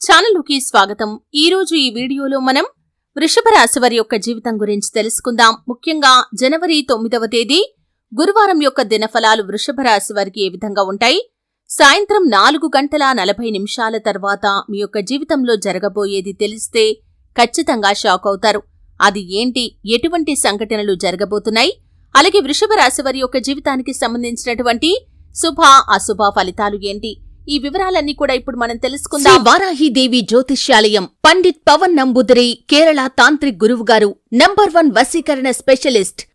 ఛానల్లోకి స్వాగతం. ఈ రోజు ఈ వీడియోలో మనం వృషభ రాశి వారి యొక్క జీవితం గురించి తెలుసుకుందాం. ముఖ్యంగా జనవరి తొమ్మిదవ తేదీ గురువారం యొక్క దినఫలాలు వృషభ రాశి వారికి ఏ విధంగా ఉంటాయి? సాయంత్రం నాలుగు గంటల నలభై నిమిషాల తర్వాత మీ యొక్క జీవితంలో జరగబోయేది తెలిస్తే ఖచ్చితంగా షాక్ అవుతారు. అది ఏంటి? ఎటువంటి సంఘటనలు జరగబోతున్నాయి? అలాగే వృషభ రాశి వారి యొక్క జీవితానికి సంబంధించినటువంటి శుభ అశుభ ఫలితాలు ఏంటి? ఈ వివరాలన్నీ కూడా ఇప్పుడు మనం తెలుసుకుందాం. వారాహిదేవి జ్యోతిష్యాలయం పండిత్ పవన్ నంబుదరి కేరళ తాంత్రిక్ గురువు గారు నంబర్ వన్ వసీకరణ స్పెషలిస్ట్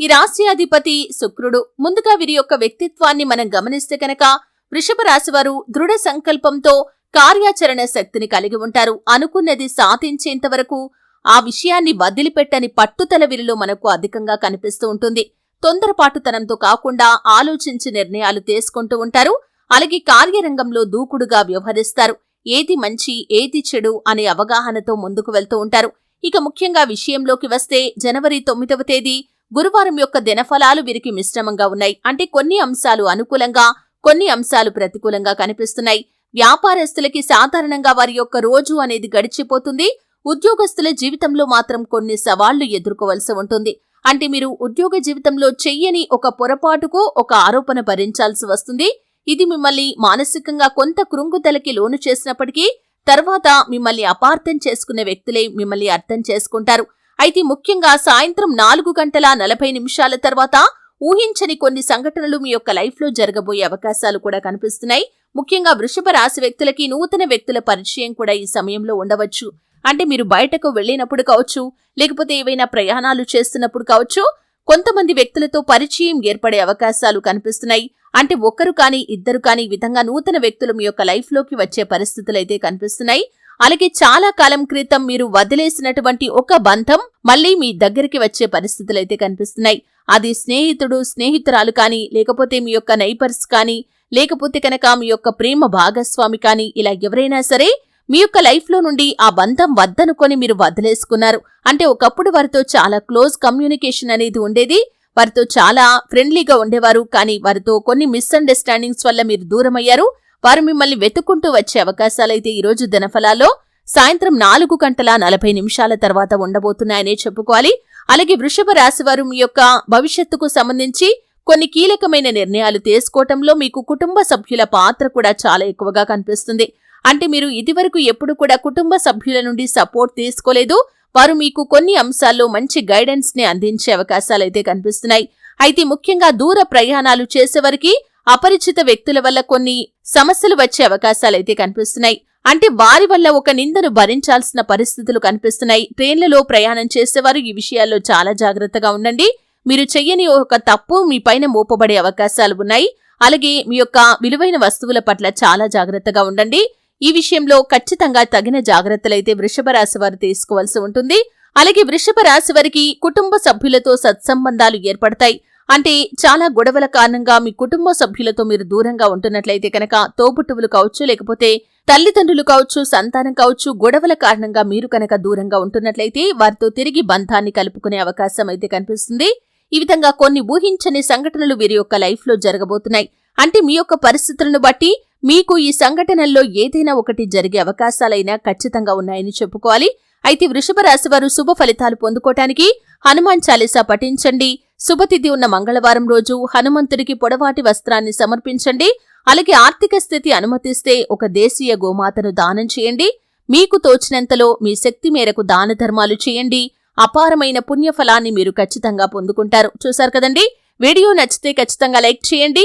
ఈ రాశ్యాధిపతి శుక్రుడు. ముందుగా వీరి యొక్క వ్యక్తిత్వాన్ని మనం గమనిస్తే కనుక వృషభ రాశివారు దృఢ సంకల్పంతో కార్యాచరణ శక్తిని కలిగి ఉంటారు. అనుకున్నది సాధించేంత వరకు ఆ విషయాన్ని వదిలిపెట్టని పట్టుదల వీరిలో మనకు అధికంగా కనిపిస్తూ ఉంటుంది. తొందరపాటుతనంతో కాకుండా ఆలోచించి నిర్ణయాలు తీసుకుంటూ ఉంటారు. అలాగే కార్యరంగంలో దూకుడుగా వ్యవహరిస్తారు. ఏది మంచి ఏది చెడు అనే అవగాహనతో ముందుకు వెళ్తూ ఉంటారు. ఇక ముఖ్యంగా విషయంలోకి వస్తే జనవరి తొమ్మిదవ తేదీ గురువారం యొక్క దినఫలాలు వీరికి మిశ్రమంగా ఉన్నాయి. అంటే కొన్ని అంశాలు అనుకూలంగా కొన్ని అంశాలు ప్రతికూలంగా కనిపిస్తున్నాయి. వ్యాపారస్తులకి సాధారణంగా వారి యొక్క రోజు అనేది గడిచిపోతుంది. ఉద్యోగస్తుల జీవితంలో మాత్రం కొన్ని సవాళ్ళు ఎదుర్కోవలసి ఉంటుంది. అంటే మీరు ఉద్యోగ జీవితంలో చెయ్యని ఒక పొరపాటుకు ఒక ఆరోపణ భరించాల్సి వస్తుంది. ఇది మిమ్మల్ని మానసికంగా కొంత కృంగుదలకి లోను చేసినప్పటికీ తర్వాత మిమ్మల్ని అపార్థం చేసుకునే వ్యక్తులే మిమ్మల్ని అర్థం చేసుకుంటారు. అయితే ముఖ్యంగా సాయంత్రం నాలుగు గంటల నలభై నిమిషాల తర్వాత ఊహించని కొన్ని సంఘటనలు మీ యొక్క లైఫ్లో జరగబోయే అవకాశాలు కూడా కనిపిస్తున్నాయి. ముఖ్యంగా వృషభ రాశి వ్యక్తులకి నూతన వ్యక్తుల పరిచయం కూడా ఈ సమయంలో ఉండవచ్చు. అంటే మీరు బయటకు వెళ్ళినప్పుడు కావచ్చు లేకపోతే ఏవైనా ప్రయాణాలు చేస్తున్నప్పుడు కావచ్చు కొంతమంది వ్యక్తులతో పరిచయం ఏర్పడే అవకాశాలు కనిపిస్తున్నాయి. అంటే ఒక్కరు కానీ ఇద్దరు కానీ విధంగా నూతన వ్యక్తులు మీ యొక్క లైఫ్లోకి వచ్చే పరిస్థితులైతే కనిపిస్తున్నాయి. అలాగే చాలా కాలం క్రితం మీరు వదిలేసినటువంటి ఒక బంధం మళ్ళీ మీ దగ్గరికి వచ్చే పరిస్థితులైతే కనిపిస్తున్నాయి. అది స్నేహితుడు స్నేహితురాలు కానీ లేకపోతే మీ యొక్క నైబర్స్ కానీ లేకపోతే కనుక మీ యొక్క ప్రేమ భాగస్వామి కానీ ఇలా ఎవరైనా సరే మీ యొక్క లైఫ్లో నుండి ఆ బంధం వద్దనుకొని మీరు వదిలేసుకున్నారు. అంటే ఒకప్పుడు వారితో చాలా క్లోజ్ కమ్యూనికేషన్ అనేది ఉండేది. వారితో చాలా ఫ్రెండ్లీగా ఉండేవారు. కానీ వారితో కొన్ని మిస్అండర్స్టాండింగ్స్ వల్ల మీరు దూరమయ్యారు. వారు మిమ్మల్ని వెతుక్కుంటూ వచ్చే అవకాశాలైతే ఈరోజు దినఫలాల్లో సాయంత్రం నాలుగు గంటల నలభై నిమిషాల తర్వాత ఉండబోతున్నాయనే చెప్పుకోవాలి. అలాగే వృషభ రాశి వారు మీ యొక్క భవిష్యత్తుకు సంబంధించి కొన్ని కీలకమైన నిర్ణయాలు తీసుకోవటంలో మీకు కుటుంబ సభ్యుల పాత్ర కూడా చాలా ఎక్కువగా కనిపిస్తుంది. అంటే మీరు ఇదివరకు ఎప్పుడు కూడా కుటుంబ సభ్యుల నుండి సపోర్ట్ తీసుకోలేదు. వారు మీకు కొన్ని అంశాల్లో మంచి గైడెన్స్ని అందించే అవకాశాలైతే కనిపిస్తున్నాయి. అయితే ముఖ్యంగా దూర ప్రయాణాలు చేసేవారికి అపరిచిత వ్యక్తుల వల్ల కొన్ని సమస్యలు వచ్చే అవకాశాలైతే కనిపిస్తున్నాయి. అంటే వారి వల్ల ఒక నిందను భరించాల్సిన పరిస్థితులు కనిపిస్తున్నాయి. ట్రైన్లలో ప్రయాణం చేసేవారు ఈ విషయాల్లో చాలా జాగ్రత్తగా ఉండండి. మీరు చెయ్యని ఒక తప్పు మీ పైన మోపబడే అవకాశాలు ఉన్నాయి. అలాగే మీ యొక్క విలువైన వస్తువుల పట్ల చాలా జాగ్రత్తగా ఉండండి. ఈ విషయంలో ఖచ్చితంగా తగిన జాగ్రత్తలైతే వృషభ రాశి వారు తీసుకోవాల్సి ఉంటుంది. అలాగే వృషభ రాశి వారికి కుటుంబ సభ్యులతో సత్సంబంధాలు ఏర్పడతాయి. అంటే చాలా గొడవల కారణంగా మీ కుటుంబ సభ్యులతో మీరు దూరంగా ఉంటున్నట్లయితే కనుక తోబుట్టువులు కావచ్చు లేకపోతే తల్లిదండ్రులు కావచ్చు సంతానం కావచ్చు గొడవల కారణంగా మీరు కనుక దూరంగా ఉంటున్నట్లయితే వారితో తిరిగి బంధాన్ని కలుపుకునే అవకాశం అయితే కనిపిస్తుంది. ఈ విధంగా కొన్ని ఊహించని సంఘటనలు వీరి యొక్క లైఫ్లో జరగబోతున్నాయి. అంటే మీ యొక్క పరిస్థితులను బట్టి మీకు ఈ సంఘటనల్లో ఏదైనా ఒకటి జరిగే అవకాశాలైనా ఖచ్చితంగా ఉన్నాయని చెప్పుకోవాలి. అయితే వృషభ రాశి వారు శుభ ఫలితాలు పొందుకోవటానికి హనుమాన్ చాలీసా పఠించండి. శుభతిథి ఉన్న మంగళవారం రోజు హనుమంతుడికి పొడవాటి వస్త్రాన్ని సమర్పించండి. అలాగే ఆర్థిక స్థితి అనుమతిస్తే ఒక దేశీయ గోమాతను దానం చేయండి. మీకు తోచినంతలో మీ శక్తి మేరకు దాన ధర్మాలు చేయండి. అపారమైన పుణ్యఫలాన్ని మీరు ఖచ్చితంగా పొందుకుంటారు. చూశారు కదండి? వీడియో నచ్చితే ఖచ్చితంగా లైక్ చేయండి.